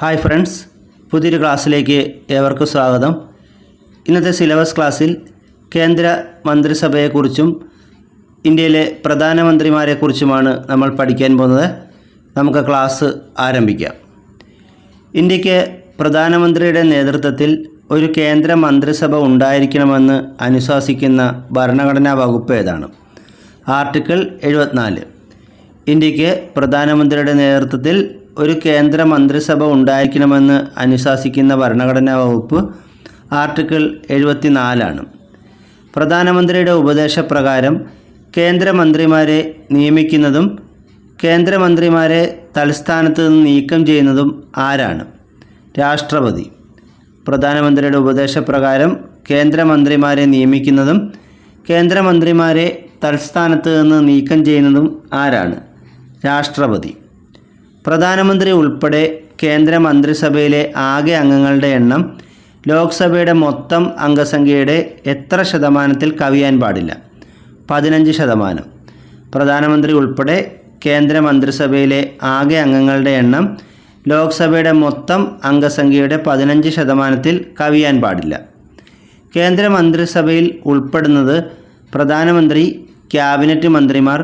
Hi friends പുതിയൊരു ക്ലാസ്സിലേക്ക് ഏവർക്കും സ്വാഗതം. ഇന്നത്തെ സിലബസ് ക്ലാസ്സിൽ കേന്ദ്ര മന്ത്രിസഭയെക്കുറിച്ചും ഇന്ത്യയിലെ പ്രധാനമന്ത്രിമാരെക്കുറിച്ചുമാണ് നമ്മൾ പഠിക്കാൻ പോകുന്നത്. നമുക്ക് ക്ലാസ് ആരംഭിക്കാം. ഇന്ത്യയ്ക്ക് പ്രധാനമന്ത്രിയുടെ നേതൃത്വത്തിൽ ഒരു കേന്ദ്ര മന്ത്രിസഭ ഉണ്ടായിരിക്കണമെന്ന് അനുശാസിക്കുന്ന ഭരണഘടനാ വകുപ്പ് ഏതാണ്? ആർട്ടിക്കിൾ എഴുപത്തിനാല്. ഇന്ത്യയ്ക്ക് പ്രധാനമന്ത്രിയുടെ നേതൃത്വത്തിൽ ഒരു കേന്ദ്ര മന്ത്രിസഭ ഉണ്ടായിരിക്കണമെന്ന് അനുശാസിക്കുന്ന ഭരണഘടനാ വകുപ്പ് ആർട്ടിക്കിൾ എഴുപത്തിനാലാണ്. പ്രധാനമന്ത്രിയുടെ ഉപദേശപ്രകാരം കേന്ദ്രമന്ത്രിമാരെ നിയമിക്കുന്നതും കേന്ദ്രമന്ത്രിമാരെ തലസ്ഥാനത്ത് നിന്ന് നീക്കം ചെയ്യുന്നതും ആരാണ്? രാഷ്ട്രപതി. പ്രധാനമന്ത്രിയുടെ ഉപദേശപ്രകാരം കേന്ദ്രമന്ത്രിമാരെ നിയമിക്കുന്നതും കേന്ദ്രമന്ത്രിമാരെ തൽസ്ഥാനത്ത് നിന്ന് നീക്കം ചെയ്യുന്നതും ആരാണ്? രാഷ്ട്രപതി. പ്രധാനമന്ത്രി ഉൾപ്പെടെ കേന്ദ്ര മന്ത്രിസഭയിലെ ആകെ അംഗങ്ങളുടെ എണ്ണം ലോക്സഭയുടെ മൊത്തം അംഗസംഖ്യയുടെ എത്ര ശതമാനത്തിൽ കവിയാൻ പാടില്ല? പതിനഞ്ച് ശതമാനം. പ്രധാനമന്ത്രി ഉൾപ്പെടെ കേന്ദ്ര മന്ത്രിസഭയിലെ ആകെ അംഗങ്ങളുടെ എണ്ണം ലോക്സഭയുടെ മൊത്തം അംഗസംഖ്യയുടെ പതിനഞ്ച് ശതമാനത്തിൽ കവിയാൻ പാടില്ല. കേന്ദ്ര മന്ത്രിസഭയിൽ ഉൾപ്പെടുന്നത് പ്രധാനമന്ത്രി ക്യാബിനറ്റ് മന്ത്രിമാർ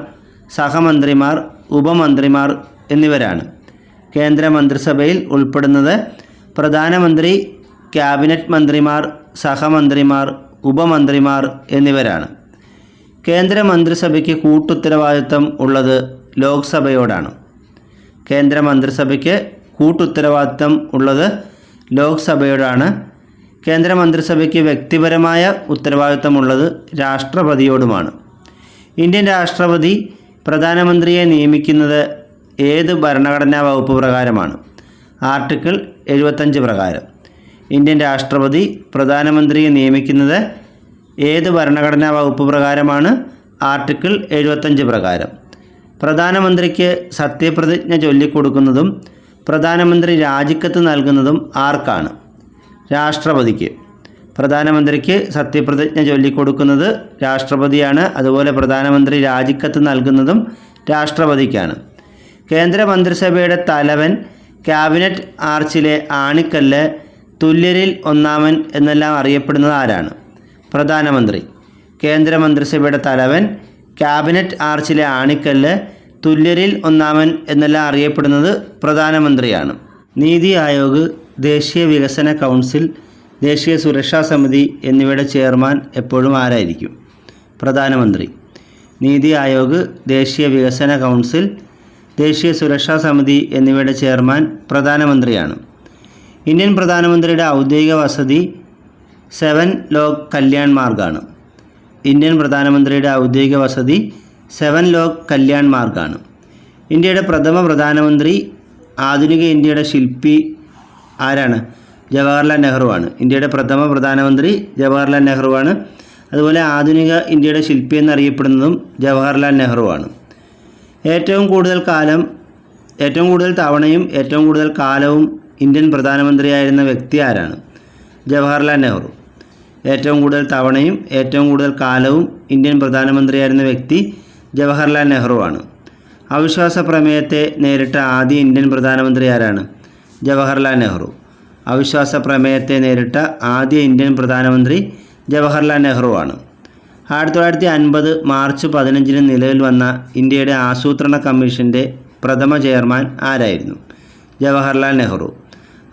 സഹമന്ത്രിമാർ ഉപമന്ത്രിമാർ എന്നിവരാണ്. കേന്ദ്ര മന്ത്രിസഭയിൽ ഉൾപ്പെടുന്നത് പ്രധാനമന്ത്രി ക്യാബിനറ്റ് മന്ത്രിമാർ സഹമന്ത്രിമാർ ഉപമന്ത്രിമാർ എന്നിവരാണ്. കേന്ദ്ര മന്ത്രിസഭയ്ക്ക് കൂട്ടുത്തരവാദിത്വം ഉള്ളത് ലോക്സഭയോടാണ്. കേന്ദ്ര മന്ത്രിസഭയ്ക്ക് കൂട്ടുത്തരവാദിത്വം ഉള്ളത് ലോക്സഭയോടാണ്. കേന്ദ്ര മന്ത്രിസഭയ്ക്ക് വ്യക്തിപരമായ ഉത്തരവാദിത്തമുള്ളത് രാഷ്ട്രപതിയോടുമാണ്. ഇന്ത്യൻ രാഷ്ട്രപതി പ്രധാനമന്ത്രിയെ നിയമിക്കുന്നത് ഏത് ഭരണഘടനാ വകുപ്പ് പ്രകാരമാണ്? ആർട്ടിക്കിൾ എഴുപത്തഞ്ച് പ്രകാരം. ഇന്ത്യൻ രാഷ്ട്രപതി പ്രധാനമന്ത്രിയെ നിയമിക്കുന്നത് ഏത് ഭരണഘടനാ വകുപ്പ് പ്രകാരമാണ്? ആർട്ടിക്കിൾ എഴുപത്തഞ്ച് പ്രകാരം. പ്രധാനമന്ത്രിക്ക് സത്യപ്രതിജ്ഞ ചൊല്ലിക്കൊടുക്കുന്നതും പ്രധാനമന്ത്രി രാജിക്കത്ത് നൽകുന്നതും ആർക്കാണ്? രാഷ്ട്രപതിക്ക്. പ്രധാനമന്ത്രിക്ക് സത്യപ്രതിജ്ഞ ചൊല്ലിക്കൊടുക്കുന്നത് രാഷ്ട്രപതിയാണ്. അതുപോലെ പ്രധാനമന്ത്രി രാജിക്കത്ത് നൽകുന്നതും രാഷ്ട്രപതിക്കാണ്. കേന്ദ്ര മന്ത്രിസഭയുടെ തലവൻ ക്യാബിനറ്റ് ആർച്ചിലെ ആണിക്കല്ല് തുല്യരിൽ ഒന്നാമൻ എന്നെല്ലാം അറിയപ്പെടുന്നത് ആരാണ്? പ്രധാനമന്ത്രി. കേന്ദ്രമന്ത്രിസഭയുടെ തലവൻ ക്യാബിനറ്റ് ആർച്ചിലെ ആണിക്കല്ല് തുല്യരിൽ ഒന്നാമൻ എന്നെല്ലാം അറിയപ്പെടുന്നത് പ്രധാനമന്ത്രിയാണ്. നീതി ആയോഗ് ദേശീയ വികസന കൗൺസിൽ ദേശീയ സുരക്ഷാ സമിതി എന്നിവയുടെ ചെയർമാൻ എപ്പോഴും ആരായിരിക്കും? പ്രധാനമന്ത്രി. നീതി ആയോഗ് ദേശീയ വികസന കൗൺസിൽ ദേശീയ സുരക്ഷാ സമിതി എന്നിവയുടെ ചെയർമാൻ പ്രധാനമന്ത്രിയാണ്. ഇന്ത്യൻ പ്രധാനമന്ത്രിയുടെ ഔദ്യോഗിക വസതി സെവൻ ലോക് കല്യാൺ മാർഗാണ്. ഇന്ത്യൻ പ്രധാനമന്ത്രിയുടെ ഔദ്യോഗിക വസതി സെവൻ ലോക് കല്യാൺ മാർഗാണ്. ഇന്ത്യയുടെ പ്രഥമ പ്രധാനമന്ത്രി ആധുനിക ഇന്ത്യയുടെ ശില്പി ആരാണ്? ജവഹർലാൽ നെഹ്റുവാണ് ഇന്ത്യയുടെ പ്രഥമ പ്രധാനമന്ത്രി ജവഹർലാൽ നെഹ്റുവാണ് അതുപോലെ ആധുനിക ഇന്ത്യയുടെ ശില്പി എന്നറിയപ്പെടുന്നതും ജവഹർലാൽ നെഹ്റുവാണ് ഏറ്റവും കൂടുതൽ കാലം ഏറ്റവും കൂടുതൽ തവണയും ഏറ്റവും കൂടുതൽ കാലവും ഇന്ത്യൻ പ്രധാനമന്ത്രിയായിരുന്ന വ്യക്തി ആരാണ്? ജവഹർലാൽ നെഹ്റു. ഏറ്റവും കൂടുതൽ തവണയും ഏറ്റവും കൂടുതൽ കാലവും ഇന്ത്യൻ പ്രധാനമന്ത്രിയായിരുന്ന വ്യക്തി ജവഹർലാൽ നെഹ്റുവാണ് അവിശ്വാസ പ്രമേയത്തെ നേരിട്ട ആദ്യ ഇന്ത്യൻ പ്രധാനമന്ത്രി ആരാണ്? ജവഹർലാൽ നെഹ്റു. അവിശ്വാസ പ്രമേയത്തെ നേരിട്ട ആദ്യ ഇന്ത്യൻ പ്രധാനമന്ത്രി ജവഹർലാൽ നെഹ്റുവാണ് ആയിരത്തി തൊള്ളായിരത്തി അൻപത് മാർച്ച് പതിനഞ്ചിന് നിലവിൽ വന്ന ഇന്ത്യയുടെ ആസൂത്രണ കമ്മീഷന്റെ പ്രഥമ ചെയർമാൻ ആരായിരുന്നു? ജവഹർലാൽ നെഹ്റു.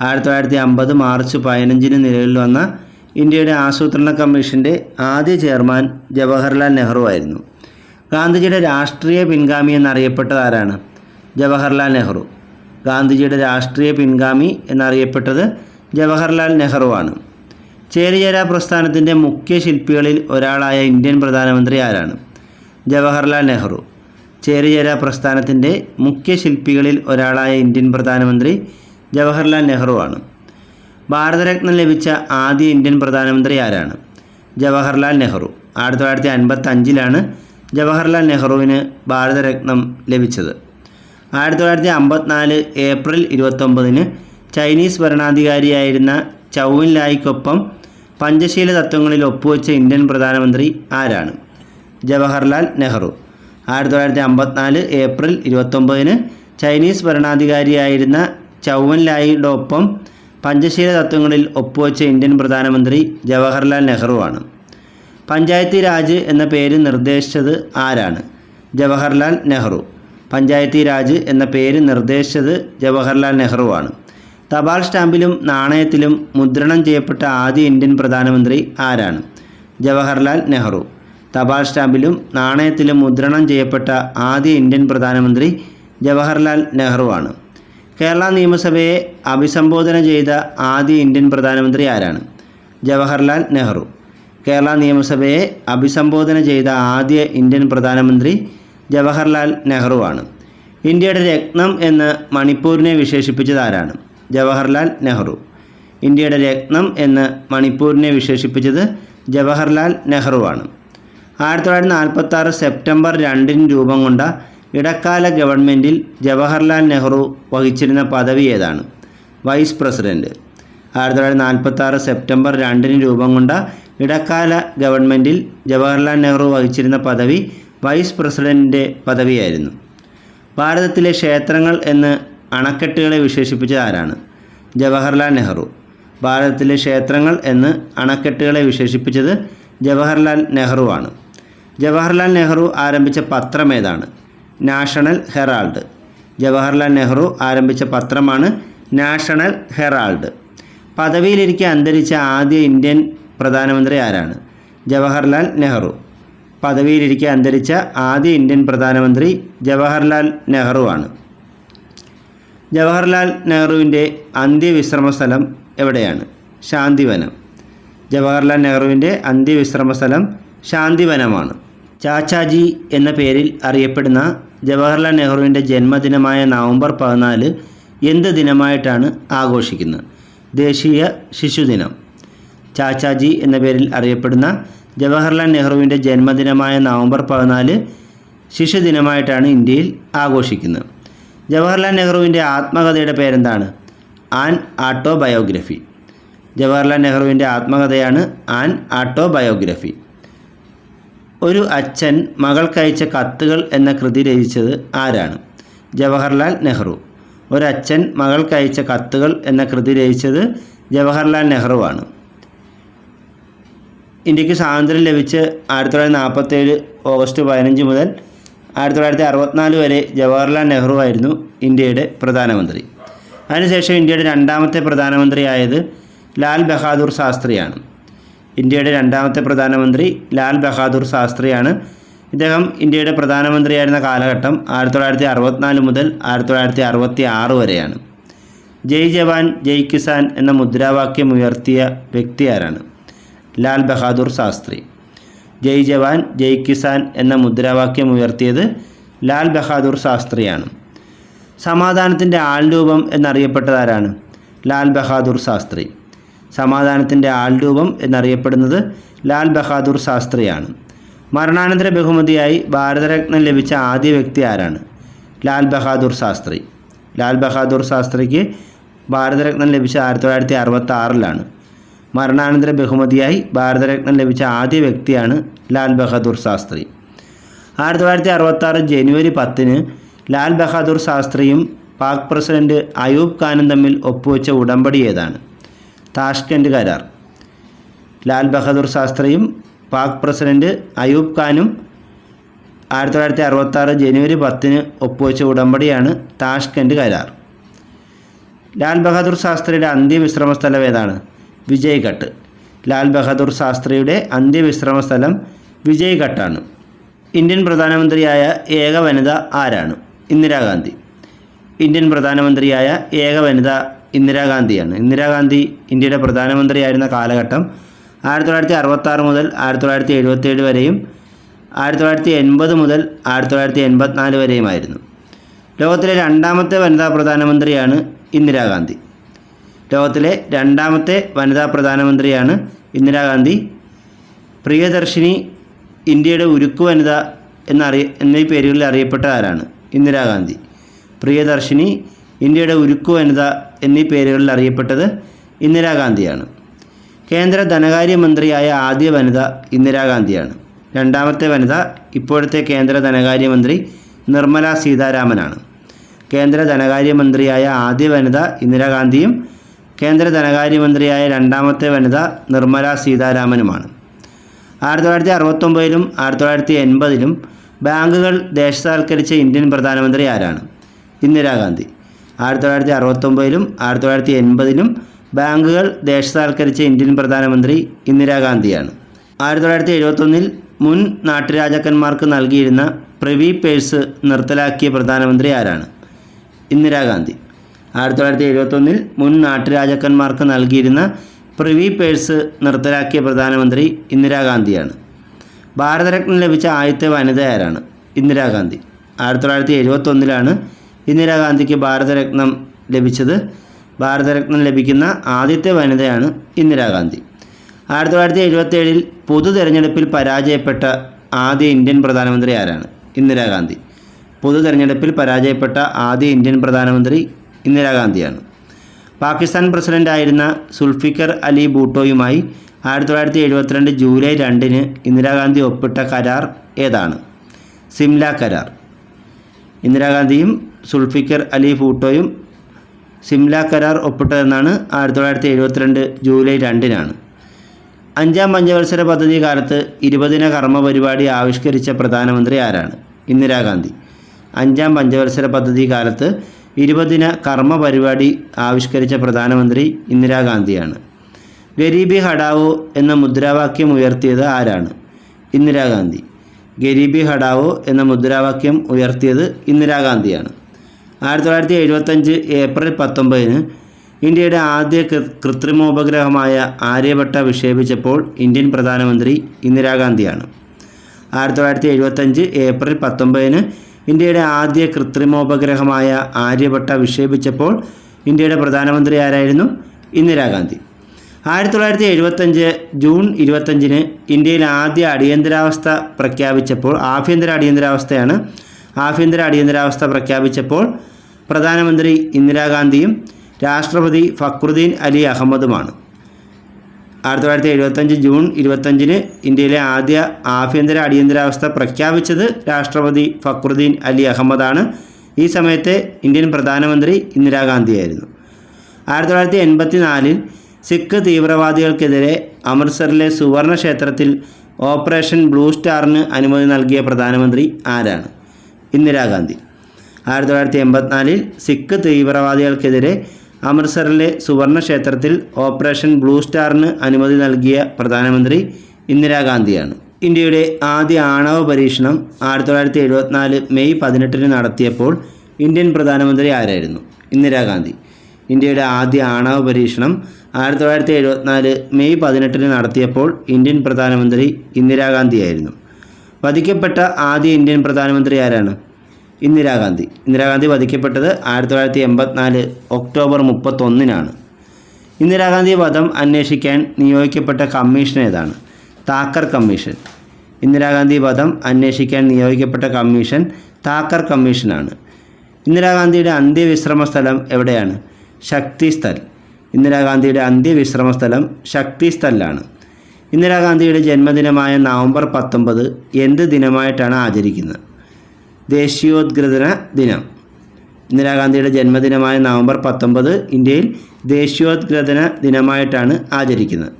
ആയിരത്തി തൊള്ളായിരത്തി അമ്പത് മാർച്ച് പതിനഞ്ചിന് നിലവിൽ വന്ന ഇന്ത്യയുടെ ആസൂത്രണ കമ്മീഷന്റെ ആദ്യ ചെയർമാൻ ജവഹർലാൽ നെഹ്റു ആയിരുന്നു. ഗാന്ധിജിയുടെ രാഷ്ട്രീയ പിൻഗാമി എന്നറിയപ്പെട്ടത് ആരാണ് ജവഹർലാൽ നെഹ്റു. ഗാന്ധിജിയുടെ രാഷ്ട്രീയ പിൻഗാമി എന്നറിയപ്പെട്ടത് ജവഹർലാൽ നെഹ്റുവാണ്. ചേരിചേര പ്രസ്ഥാനത്തിന്റെ മുഖ്യ ശില്പികളിൽ ഒരാളായ ഇന്ത്യൻ പ്രധാനമന്ത്രി ആരാണ്? ജവഹർലാൽ നെഹ്റു. ചേരിചേര പ്രസ്ഥാനത്തിന്റെ മുഖ്യ ശില്പികളിൽ ഒരാളായ ഇന്ത്യൻ പ്രധാനമന്ത്രി ജവഹർലാൽ നെഹ്റു ആണ്. ഭാരതരത്നം ലഭിച്ച ആദ്യ ഇന്ത്യൻ പ്രധാനമന്ത്രി ആരാണ്? ജവഹർലാൽ നെഹ്റു. ആയിരത്തി തൊള്ളായിരത്തി അൻപത്തഞ്ചിലാണ് ജവഹർലാൽ നെഹ്റുവിന് ഭാരതരത്നം ലഭിച്ചത്. ആയിരത്തി തൊള്ളായിരത്തി അമ്പത്തിനാല് ഏപ്രിൽ ഇരുപത്തൊമ്പതിന് ചൈനീസ് ഭരണാധികാരിയായിരുന്ന ചൗവിൻ ലായിക്കൊപ്പം പഞ്ചശീല തത്വങ്ങളിൽ ഒപ്പുവെച്ച ഇന്ത്യൻ പ്രധാനമന്ത്രി ആരാണ്? ജവഹർലാൽ നെഹ്റു. ആയിരത്തി തൊള്ളായിരത്തി അമ്പത്തിനാല് ഏപ്രിൽ ഇരുപത്തൊമ്പതിന് ചൈനീസ് ഭരണാധികാരിയായിരുന്ന ചൗവൻലായിയോടൊപ്പം പഞ്ചശീല തത്വങ്ങളിൽ ഒപ്പുവെച്ച ഇന്ത്യൻ പ്രധാനമന്ത്രി ജവഹർലാൽ നെഹ്റുവാണ്. പഞ്ചായത്തി രാജ് എന്ന പേര് നിർദ്ദേശിച്ചത് ആരാണ്? ജവഹർലാൽ നെഹ്റു. പഞ്ചായത്തി രാജ് എന്ന പേര് നിർദ്ദേശിച്ചത് ജവഹർലാൽ നെഹ്റുവാണ്. തപാൽ സ്റ്റാമ്പിലും നാണയത്തിലും മുദ്രണം ചെയ്യപ്പെട്ട ആദ്യ ഇന്ത്യൻ പ്രധാനമന്ത്രി ആരാണ്? ജവഹർലാൽ നെഹ്റു. തപാൽ സ്റ്റാമ്പിലും നാണയത്തിലും മുദ്രണം ചെയ്യപ്പെട്ട ആദ്യ ഇന്ത്യൻ പ്രധാനമന്ത്രി ജവഹർലാൽ നെഹ്റുവാണ് കേരള നിയമസഭയെ അഭിസംബോധന ചെയ്ത ആദ്യ ഇന്ത്യൻ പ്രധാനമന്ത്രി ആരാണ്? ജവഹർലാൽ നെഹ്റു. കേരള നിയമസഭയെ അഭിസംബോധന ചെയ്ത ആദ്യ ഇന്ത്യൻ പ്രധാനമന്ത്രി ജവഹർലാൽ നെഹ്റുവാണ് ഇന്ത്യയുടെ രത്നം എന്ന് മണിപ്പൂരിനെ വിശേഷിപ്പിച്ചത് ആരാണ്? ജവഹർലാൽ നെഹ്റു. ഇന്ത്യയുടെ രത്നം എന്ന് മണിപ്പൂരിനെ വിശേഷിപ്പിച്ചത് ജവഹർലാൽ നെഹ്റുവാണ്. ആയിരത്തി തൊള്ളായിരത്തി നാൽപ്പത്തി ആറ് സെപ്റ്റംബർ രണ്ടിന് രൂപം കൊണ്ട ഇടക്കാല ഗവൺമെന്റിൽ ജവഹർലാൽ നെഹ്റു വഹിച്ചിരുന്ന പദവി ഏതാണ്? വൈസ് പ്രസിഡന്റ് ആയിരത്തി തൊള്ളായിരത്തി നാൽപ്പത്തി ആറ് സെപ്റ്റംബർ രണ്ടിന് രൂപം കൊണ്ട ഇടക്കാല ഗവൺമെന്റിൽ ജവഹർലാൽ നെഹ്റു വഹിച്ചിരുന്ന പദവി വൈസ് പ്രസിഡന്റിന്റെ പദവിയായിരുന്നു. ഭാരതത്തിലെ ക്ഷേത്രങ്ങൾ എന്ന് അണക്കെട്ടുകളെ വിശേഷിപ്പിച്ചത് ആരാണ്? ജവഹർലാൽ നെഹ്റു. ഭാരതത്തിലെ ക്ഷേത്രങ്ങൾ എന്ന് അണക്കെട്ടുകളെ വിശേഷിപ്പിച്ചത് ജവഹർലാൽ നെഹ്റു ആണ്. ജവഹർലാൽ നെഹ്റു ആരംഭിച്ച പത്രം ഏതാണ്? National Herald. ജവഹർലാൽ നെഹ്റു ആരംഭിച്ച പത്രമാണ് നാഷണൽ ഹെറാൾഡ്. പദവിയിലിരിക്കെ അന്തരിച്ച ആദ്യ ഇന്ത്യൻ പ്രധാനമന്ത്രി ആരാണ്? ജവഹർലാൽ നെഹ്റു. പദവിയിലിരിക്കെ അന്തരിച്ച ആദ്യ ഇന്ത്യൻ പ്രധാനമന്ത്രി ജവഹർലാൽ നെഹ്റുവാണ് ജവഹർലാൽ നെഹ്റുവിന്റെ അന്ത്യവിശ്രമ സ്ഥലം എവിടെയാണ്? ശാന്തിവനം. ജവഹർലാൽ നെഹ്റുവിന്റെ അന്ത്യവിശ്രമ സ്ഥലം ശാന്തിവനമാണ്. ചാച്ചാജി എന്ന പേരിൽ അറിയപ്പെടുന്ന ജവഹർലാൽ നെഹ്റുവിന്റെ ജന്മദിനമായ നവംബർ പതിനാല് എന്ത് ദിനമായിട്ടാണ് ആഘോഷിക്കുന്നത്? ദേശീയ ശിശുദിനം. ചാച്ചാജി എന്ന പേരിൽ അറിയപ്പെടുന്ന ജവഹർലാൽ നെഹ്റുവിന്റെ ജന്മദിനമായ നവംബർ പതിനാല് ശിശുദിനമായിട്ടാണ് ഇന്ത്യയിൽ ആഘോഷിക്കുന്നത്. ജവഹർലാൽ നെഹ്റുവിന്റെ ആത്മകഥയുടെ പേരെന്താണ്? ആൻ ആട്ടോബയോഗ്രഫി. ജവഹർലാൽ നെഹ്റുവിന്റെ ആത്മകഥയാണ് ആൻ ആട്ടോബയോഗ്രഫി. ഒരു അച്ഛൻ മകൾക്കയച്ച കത്തുകൾ എന്ന കൃതി രചിച്ചത് ആരാണ്? ജവഹർലാൽ നെഹ്റു. ഒരച്ഛൻ മകൾക്കയച്ച കത്തുകൾ എന്ന കൃതി രചിച്ചത് ജവഹർലാൽ നെഹ്റുവാണ്. ഇന്ത്യയ്ക്ക് സ്വാതന്ത്ര്യം ലഭിച്ച് ആയിരത്തി തൊള്ളായിരത്തി നാൽപ്പത്തേഴ് ഓഗസ്റ്റ് പതിനഞ്ച് മുതൽ ആയിരത്തി തൊള്ളായിരത്തി അറുപത്തിനാല് വരെ ജവഹർലാൽ നെഹ്റു ആയിരുന്നു ഇന്ത്യയുടെ പ്രധാനമന്ത്രി. അതിനുശേഷം ഇന്ത്യയുടെ രണ്ടാമത്തെ പ്രധാനമന്ത്രിയായത് ലാൽ ബഹാദൂർ ശാസ്ത്രിയാണ്. ഇന്ത്യയുടെ രണ്ടാമത്തെ പ്രധാനമന്ത്രി ലാൽ ബഹാദൂർ ശാസ്ത്രിയാണ്. ഇദ്ദേഹം ഇന്ത്യയുടെ പ്രധാനമന്ത്രിയായിരുന്ന കാലഘട്ടം ആയിരത്തി തൊള്ളായിരത്തി അറുപത്തിനാല് മുതൽ ആയിരത്തി തൊള്ളായിരത്തി അറുപത്തി ആറ് വരെയാണ്. ജയ് ജവാൻ ജയ് കിസാൻ എന്ന മുദ്രാവാക്യം ഉയർത്തിയ വ്യക്തി ആരാണ് ലാൽ ബഹാദൂർ ശാസ്ത്രി. ജയ് ജവാൻ ജയ് കിസാൻ എന്ന മുദ്രാവാക്യം ഉയർത്തിയത് ലാൽ ബഹാദൂർ ശാസ്ത്രിയാണ്. സമാധാനത്തിന്റെ ആൾരൂപം എന്നറിയപ്പെട്ടതാരാണ്? ലാൽ ബഹാദൂർ ശാസ്ത്രി. സമാധാനത്തിന്റെ ആൾരൂപം എന്നറിയപ്പെടുന്നത് ലാൽ ബഹാദൂർ ശാസ്ത്രിയാണ്. മരണാനന്തര ബഹുമതിയായി ഭാരതരത്നം ലഭിച്ച ആദ്യ വ്യക്തി ആരാണ്? ലാൽ ബഹാദൂർ ശാസ്ത്രി. ലാൽ ബഹാദൂർ ശാസ്ത്രിക്ക് ഭാരതരത്നം ലഭിച്ച ആയിരത്തി തൊള്ളായിരത്തി അറുപത്തി ആറിലാണ്. മരണാനന്തര ബഹുമതിയായി ഭാരതരത്നം ലഭിച്ച ആദ്യ വ്യക്തിയാണ് ലാൽ ബഹാദൂർ ശാസ്ത്രി. ആയിരത്തി തൊള്ളായിരത്തി അറുപത്തി ആറ് ജനുവരി പത്തിന് ലാൽ ബഹാദൂർ ശാസ്ത്രിയും പാക് പ്രസിഡന്റ് അയൂബ് ഖാനും തമ്മിൽ ഒപ്പുവെച്ച ഉടമ്പടി ഏതാണ്? താഷ്കൻഡ് കരാർ. ലാൽ ബഹാദൂർ ശാസ്ത്രിയും പാക് പ്രസിഡന്റ് അയൂബ് ഖാനും ആയിരത്തി തൊള്ളായിരത്തി അറുപത്തി ആറ് ജനുവരി പത്തിന് ഒപ്പുവെച്ച ഉടമ്പടിയാണ് താഷ്കൻഡ് കരാർ. ലാൽ ബഹാദൂർ ശാസ്ത്രിയുടെ അന്ത്യവിശ്രമ സ്ഥലം ഏതാണ്? വിജയ്ഘട്ട്. ലാൽ ബഹദൂർ ശാസ്ത്രിയുടെ അന്ത്യവിശ്രമ സ്ഥലം വിജയ്ഘട്ടാണ്. ഇന്ത്യൻ പ്രധാനമന്ത്രിയായ ഏക വനിത ആരാണ്? ഇന്ദിരാഗാന്ധി. ഇന്ത്യൻ പ്രധാനമന്ത്രിയായ ഏക വനിത ഇന്ദിരാഗാന്ധിയാണ്. ഇന്ദിരാഗാന്ധി ഇന്ത്യയുടെ പ്രധാനമന്ത്രിയായിരുന്ന കാലഘട്ടം ആയിരത്തി തൊള്ളായിരത്തി അറുപത്താറ് മുതൽ ആയിരത്തി തൊള്ളായിരത്തി എഴുപത്തേഴ് വരെയും ആയിരത്തി തൊള്ളായിരത്തി എൺപത് മുതൽ ആയിരത്തി തൊള്ളായിരത്തി എൺപത്തിനാല് വരെയുമായിരുന്നു. ലോകത്തിലെ രണ്ടാമത്തെ വനിതാ പ്രധാനമന്ത്രിയാണ് ഇന്ദിരാഗാന്ധി. ലോകത്തിലെ രണ്ടാമത്തെ വനിതാ പ്രധാനമന്ത്രിയാണ് ഇന്ദിരാഗാന്ധി പ്രിയദർശിനി ഇന്ത്യയുടെ ഉരുക്കു വനിത എന്നറിയ എന്നീ പേരുകളിൽ അറിയപ്പെട്ട ആരാണ്? ഇന്ദിരാഗാന്ധി പ്രിയദർശിനി ഇന്ത്യയുടെ ഉരുക്കു വനിത എന്നീ പേരുകളിൽ അറിയപ്പെട്ടത് ഇന്ദിരാഗാന്ധിയാണ് കേന്ദ്ര ധനകാര്യമന്ത്രിയായ ആദ്യ വനിത ഇന്ദിരാഗാന്ധിയാണ് രണ്ടാമത്തെ വനിത ഇപ്പോഴത്തെ കേന്ദ്ര ധനകാര്യമന്ത്രി നിർമ്മല സീതാരാമനാണ്. കേന്ദ്ര ധനകാര്യമന്ത്രിയായ ആദ്യ വനിത ഇന്ദിരാഗാന്ധിയും കേന്ദ്ര ധനകാര്യമന്ത്രിയായ രണ്ടാമത്തെ വനിത നിർമ്മല സീതാരാമനുമാണ്. ആയിരത്തി തൊള്ളായിരത്തി അറുപത്തൊമ്പതിലും ആയിരത്തി തൊള്ളായിരത്തി എൺപതിലും ബാങ്കുകൾ ദേശസാൽക്കരിച്ച ഇന്ത്യൻ പ്രധാനമന്ത്രി ആരാണ്? ഇന്ദിരാഗാന്ധി. ആയിരത്തി തൊള്ളായിരത്തി അറുപത്തൊമ്പതിലും ആയിരത്തി തൊള്ളായിരത്തി എൺപതിലും ബാങ്കുകൾ ദേശസാൽക്കരിച്ച ഇന്ത്യൻ പ്രധാനമന്ത്രി ഇന്ദിരാഗാന്ധിയാണ്. ആയിരത്തി തൊള്ളായിരത്തി എഴുപത്തൊന്നിൽ മുൻ നാട്ടുരാജാക്കന്മാർക്ക് നൽകിയിരുന്ന പ്രവി പേഴ്സ് നിർത്തലാക്കിയ പ്രധാനമന്ത്രി ആരാണ്? ഇന്ദിരാഗാന്ധി. ആയിരത്തി തൊള്ളായിരത്തി എഴുപത്തൊന്നിൽ മുൻ നാട്ടുരാജാക്കന്മാർക്ക് നൽകിയിരുന്ന പ്രിവി പേഴ്സ് നിർത്തലാക്കിയ പ്രധാനമന്ത്രി ഇന്ദിരാഗാന്ധിയാണ്. ഭാരതരത്ന ലഭിച്ച ആദ്യത്തെ വനിത ആരാണ് ഇന്ദിരാഗാന്ധി. ആയിരത്തി തൊള്ളായിരത്തി എഴുപത്തൊന്നിലാണ് ഇന്ദിരാഗാന്ധിക്ക് ഭാരതരത്നം ലഭിച്ചത്. ഭാരതരത്നം ലഭിക്കുന്ന ആദ്യത്തെ വനിതയാണ് ഇന്ദിരാഗാന്ധി. ആയിരത്തി തൊള്ളായിരത്തി എഴുപത്തേഴിൽ പൊതു തെരഞ്ഞെടുപ്പിൽ പരാജയപ്പെട്ട ആദ്യ ഇന്ത്യൻ പ്രധാനമന്ത്രി ആരാണ്? ഇന്ദിരാഗാന്ധി. പൊതു തെരഞ്ഞെടുപ്പിൽ പരാജയപ്പെട്ട ആദ്യ ഇന്ത്യൻ പ്രധാനമന്ത്രി ഇന്ദിരാഗാന്ധിയാണ്. പാകിസ്ഥാൻ പ്രസിഡന്റായിരുന്ന സുൽഫിക്കർ അലി ബൂട്ടോയുമായി ആയിരത്തി തൊള്ളായിരത്തി എഴുപത്തിരണ്ട് ജൂലൈ രണ്ടിന് ഇന്ദിരാഗാന്ധി ഒപ്പിട്ട കരാർ ഏതാണ്? സിംല കരാർ. ഇന്ദിരാഗാന്ധിയും സുൽഫിക്കർ അലി ഭൂട്ടോയും സിംല കരാർ ഒപ്പിട്ടതെന്നാണ് ആയിരത്തി തൊള്ളായിരത്തി എഴുപത്തിരണ്ട് ജൂലൈ രണ്ടിനാണ്. അഞ്ചാം പഞ്ചവത്സര പദ്ധതി കാലത്ത് ഇരുപതിന കർമ്മ പരിപാടി ആവിഷ്കരിച്ച പ്രധാനമന്ത്രി ആരാണ്? ഇന്ദിരാഗാന്ധി. അഞ്ചാം പഞ്ചവത്സര പദ്ധതി കാലത്ത് ഇരുപതിന കർമ്മ പരിപാടി ആവിഷ്കരിച്ച പ്രധാനമന്ത്രി ഇന്ദിരാഗാന്ധിയാണ്. ഗരീബി ഹടാവോ എന്ന മുദ്രാവാക്യം ഉയർത്തിയത് ആരാണ്? ഇന്ദിരാഗാന്ധി. ഗരീബി ഹടാവോ എന്ന മുദ്രാവാക്യം ഉയർത്തിയത് ഇന്ദിരാഗാന്ധിയാണ്. ആയിരത്തി തൊള്ളായിരത്തി എഴുപത്തഞ്ച് ഏപ്രിൽ പത്തൊമ്പതിന് ഇന്ത്യയുടെ ആദ്യ കൃത്രിമോപഗ്രഹമായ ആര്യഭട്ട വിക്ഷേപിച്ചപ്പോൾ ഇന്ത്യൻ പ്രധാനമന്ത്രി ഇന്ദിരാഗാന്ധിയാണ്. ആയിരത്തി തൊള്ളായിരത്തി എഴുപത്തഞ്ച് ഏപ്രിൽ പത്തൊമ്പതിന് ഇന്ത്യയുടെ ആദ്യ കൃത്രിമോപഗ്രഹമായ ആര്യഭട്ട വിക്ഷേപിച്ചപ്പോൾ ഇന്ത്യയുടെ പ്രധാനമന്ത്രി ആരായിരുന്നു? ഇന്ദിരാഗാന്ധി. ആയിരത്തി തൊള്ളായിരത്തി എഴുപത്തഞ്ച് ജൂൺ ഇരുപത്തഞ്ചിന് ഇന്ത്യയിൽ ആദ്യ അടിയന്തരാവസ്ഥ പ്രഖ്യാപിച്ചപ്പോൾ ആഭ്യന്തര അടിയന്തരാവസ്ഥയാണ് ആഭ്യന്തര അടിയന്തരാവസ്ഥ പ്രഖ്യാപിച്ചപ്പോൾ പ്രധാനമന്ത്രി ഇന്ദിരാഗാന്ധിയും രാഷ്ട്രപതി ഫക്രുദ്ദീൻ അലി അഹമ്മദുമാണ്. ആയിരത്തി തൊള്ളായിരത്തി എഴുപത്തഞ്ച് ജൂൺ ഇരുപത്തഞ്ചിന് ഇന്ത്യയിലെ ആദ്യ ആഭ്യന്തര അടിയന്തരാവസ്ഥ പ്രഖ്യാപിച്ചത് രാഷ്ട്രപതി ഫക്രുദ്ദീൻ അലി അഹമ്മദാണ്. ഈ സമയത്തെ ഇന്ത്യൻ പ്രധാനമന്ത്രി ഇന്ദിരാഗാന്ധിയായിരുന്നു. ആയിരത്തി തൊള്ളായിരത്തി എൺപത്തി സിഖ് തീവ്രവാദികൾക്കെതിരെ അമൃത്സറിലെ സുവർണ ക്ഷേത്രത്തിൽ ഓപ്പറേഷൻ ബ്ലൂ സ്റ്റാറിന് അനുമതി നൽകിയ പ്രധാനമന്ത്രി ആരാണ്? ഇന്ദിരാഗാന്ധി. ആയിരത്തി തൊള്ളായിരത്തി എൺപത്തിനാലിൽ സിഖ് തീവ്രവാദികൾക്കെതിരെ അമൃത്സറിലെ സുവർണ ക്ഷേത്രത്തിൽ ഓപ്പറേഷൻ ബ്ലൂ സ്റ്റാറിന് അനുമതി നൽകിയ പ്രധാനമന്ത്രി ഇന്ദിരാഗാന്ധിയാണ്. ഇന്ത്യയുടെ ആദ്യ ആണവ പരീക്ഷണം ആയിരത്തി തൊള്ളായിരത്തി എഴുപത്തിനാല് മെയ് പതിനെട്ടിന് നടത്തിയപ്പോൾ ഇന്ത്യൻ പ്രധാനമന്ത്രി ആരായിരുന്നു? ഇന്ദിരാഗാന്ധി. ഇന്ത്യയുടെ ആദ്യ ആണവ പരീക്ഷണം ആയിരത്തി തൊള്ളായിരത്തി എഴുപത്തിനാല് മെയ് പതിനെട്ടിന് നടത്തിയപ്പോൾ ഇന്ത്യൻ പ്രധാനമന്ത്രി ഇന്ദിരാഗാന്ധിയായിരുന്നു. വധിക്കപ്പെട്ട ആദ്യ ഇന്ത്യൻ പ്രധാനമന്ത്രി ആരാണ്? ഇന്ദിരാഗാന്ധി. ഇന്ദിരാഗാന്ധി വധിക്കപ്പെട്ടത് ആയിരത്തി തൊള്ളായിരത്തി എൺപത്തിനാല് ഒക്ടോബർ മുപ്പത്തൊന്നിനാണ്. ഇന്ദിരാഗാന്ധി വധം അന്വേഷിക്കാൻ നിയോഗിക്കപ്പെട്ട കമ്മീഷൻ ഏതാണ്? താക്കർ കമ്മീഷൻ. ഇന്ദിരാഗാന്ധി വധം അന്വേഷിക്കാൻ നിയോഗിക്കപ്പെട്ട കമ്മീഷൻ താക്കർ കമ്മീഷനാണ്. ഇന്ദിരാഗാന്ധിയുടെ അന്ത്യവിശ്രമ സ്ഥലം എവിടെയാണ്? ശക്തി സ്ഥൽ ഇന്ദിരാഗാന്ധിയുടെ അന്ത്യവിശ്രമ സ്ഥലം ശക്തി ഇന്ദിരാഗാന്ധിയുടെ ജന്മദിനമായ നവംബർ പത്തൊമ്പത് എന്ത് ദിനമായിട്ടാണ് ആചരിക്കുന്നത്? ദേശീയോദ്ഗ്രഥന ദിനം ഇന്ദിരാഗാന്ധിയുടെ ജന്മദിനമായ നവംബർ പത്തൊമ്പത് ഇന്ത്യയിൽ ദേശീയോദ്ഗ്രഥന ദിനമായിട്ടാണ് ആചരിക്കുന്നത്.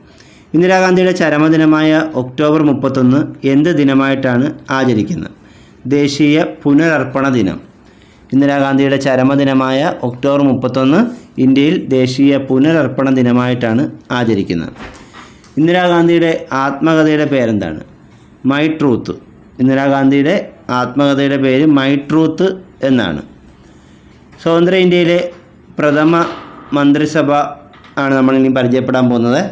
ഇന്ദിരാഗാന്ധിയുടെ ചരമദിനമായ ഒക്ടോബർ മുപ്പത്തൊന്ന് എന്ത് ദിനമായിട്ടാണ് ആചരിക്കുന്നത്? ദേശീയ പുനരർപ്പണ ദിനം. ഇന്ദിരാഗാന്ധിയുടെ ചരമദിനമായ ഒക്ടോബർ മുപ്പത്തൊന്ന് ഇന്ത്യയിൽ ദേശീയ പുനരർപ്പണ ദിനമായിട്ടാണ് ആചരിക്കുന്നത്. ഇന്ദിരാഗാന്ധിയുടെ ആത്മകഥയുടെ പേരെന്താണ്? My truth. ഇന്ദിരാഗാന്ധിയുടെ ആത്മകഥയുടെ പേര് മൈ ട്രൂത്ത് എന്നാണ്. സ്വതന്ത്ര ഇന്ത്യയിലെ പ്രഥമ മന്ത്രിസഭ ആണ് നമ്മളിനി പരിചയപ്പെടാൻ പോകുന്നത്.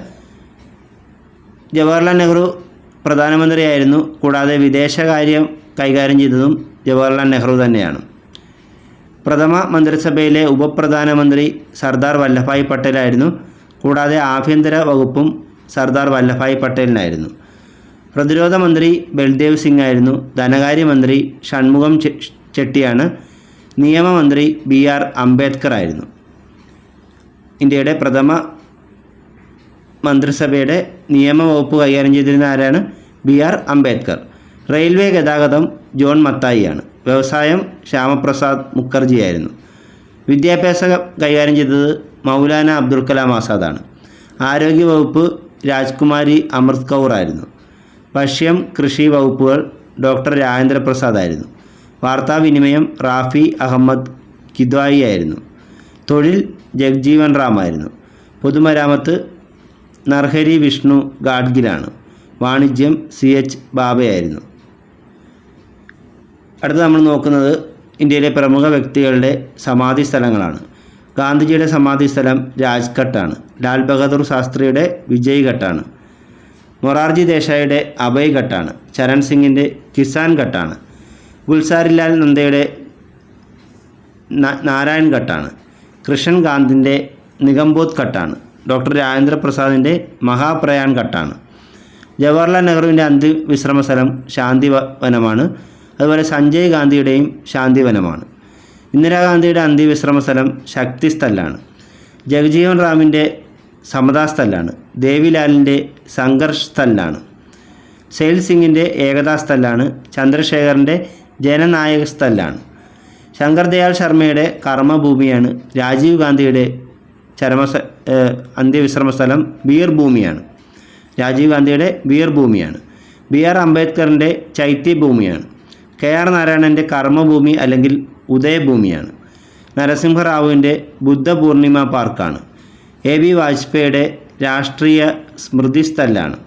ജവഹർലാൽ നെഹ്റു പ്രധാനമന്ത്രിയായിരുന്നു. കൂടാതെ വിദേശകാര്യം കൈകാര്യം ചെയ്തതും ജവഹർലാൽ നെഹ്റു തന്നെയാണ്. പ്രഥമ മന്ത്രിസഭയിലെ ഉപപ്രധാനമന്ത്രി സർദാർ വല്ലഭായ് പട്ടേലായിരുന്നു. കൂടാതെ ആഭ്യന്തര വകുപ്പും സർദാർ വല്ലഭായ് പട്ടേലിനായിരുന്നു. പ്രതിരോധ മന്ത്രി ബൽദേവ് സിംഗ് ആയിരുന്നു ധനകാര്യമന്ത്രി ഷൺമുഖം ചെട്ടിയാണ്. നിയമമന്ത്രി ബി ആർ അംബേദ്കർ ആയിരുന്നു ഇന്ത്യയുടെ പ്രഥമ മന്ത്രിസഭയുടെ നിയമവകുപ്പ് കൈകാര്യം ചെയ്തിരുന്ന ആരാണ്? B R Ambedkar. റെയിൽവേ ഗതാഗതം ജോൺ മത്തായിയാണ്. വ്യവസായം ശ്യാമപ്രസാദ് മുഖർജിയായിരുന്നു. വിദ്യാഭ്യാസം കൈകാര്യം ചെയ്തത് മൗലാന അബ്ദുൽ കലാം ആസാദാണ്. ആരോഗ്യവകുപ്പ് രാജ്കുമാരി അമൃത് കൗർ ആയിരുന്നു. ഭക്ഷ്യം കൃഷി വകുപ്പുകൾ ഡോക്ടർ രാജേന്ദ്രപ്രസാദ് ആയിരുന്നു. വാർത്താവിനിമയം റാഫി അഹമ്മദ് കിദ്വായി ആയിരുന്നു. തൊഴിൽ ജഗ്ജീവൻ റാം ആയിരുന്നു. പൊതുമരാമത്ത് നർഹരി വിഷ്ണു ഗാഡ്ഗിലാണ്. വാണിജ്യം സി എച്ച് ബാബയായിരുന്നു അടുത്ത് നമ്മൾ നോക്കുന്നത് ഇന്ത്യയിലെ പ്രമുഖ വ്യക്തികളുടെ സമാധി സ്ഥലങ്ങളാണ്. ഗാന്ധിജിയുടെ സമാധി സ്ഥലം രാജ്ഘട്ടാണ്. ലാൽ ബഹദൂർ ശാസ്ത്രിയുടെ വിജയ് ഘട്ടാണ്. മൊറാർജി ദേശായിയുടെ അഭയ് ഘട്ടാണ്. ചരൺ സിംഗിന്റെ കിസാൻ ഘട്ടാണ്. ഗുൽസാരിലാൽ നന്ദയുടെ നാരായൺ ഘട്ടാണ്. കൃഷ്ണൻ ഗാന്ധിന്റെ നിഗംബോധ് ഘട്ടാണ്. ഡോക്ടർ രാജേന്ദ്രപ്രസാദിന്റെ മഹാപ്രയാൺ ഘട്ടാണ്. ജവഹർലാൽ നെഹ്റുവിന്റെ അന്ത്യവിശ്രമ സ്ഥലം ശാന്തി വനമാണ്. അതുപോലെ സഞ്ജയ് ഗാന്ധിയുടെയും ശാന്തിവനമാണ് ഇന്ദിരാഗാന്ധിയുടെ അന്ത്യവിശ്രമ സ്ഥലം ശക്തിസ്ഥലാണ്. ജഗജീവൻ റാമിന്റെ സമതാ സ്ഥലാണ് ദേവിലാലിന്റെ സംഘർഷ് സ്ഥലാണ് സെയിൽ സിംഗിന്റെ ഏകതാ ചന്ദ്രശേഖറിന്റെ ജനനായക സ്ഥലാണ് ശങ്കർ ദയാൽ ശർമ്മയുടെ കർമ്മഭൂമിയാണ്. രാജീവ് ഗാന്ധിയുടെ ചരമ അന്ത്യവിശ്രമ സ്ഥലം ഭൂമിയാണ് രാജീവ് ഗാന്ധിയുടെ ഭൂമിയാണ് ബി ആർ അംബേദ്കറിന്റെ ചൈത്യഭൂമിയാണ്. കെ ആർ നാരായണന്റെ കർമ്മഭൂമി അല്ലെങ്കിൽ ഉദയഭൂമിയാണ്. നരസിംഹറാവുവിന്റെ ബുദ്ധപൂർണിമ പാർക്കാണ്. എ ബി വാജ്പേയിയുടെ രാഷ്ട്രീയ സ്മൃതി സ്ഥലാണ്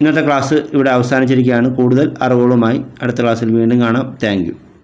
ഇന്നത്തെ ക്ലാസ് ഇവിടെ അവസാനിച്ചിരിക്കുകയാണ്. കൂടുതൽ അറിവുകളുമായി അടുത്ത ക്ലാസ്സിൽ വീണ്ടും കാണാം. താങ്ക്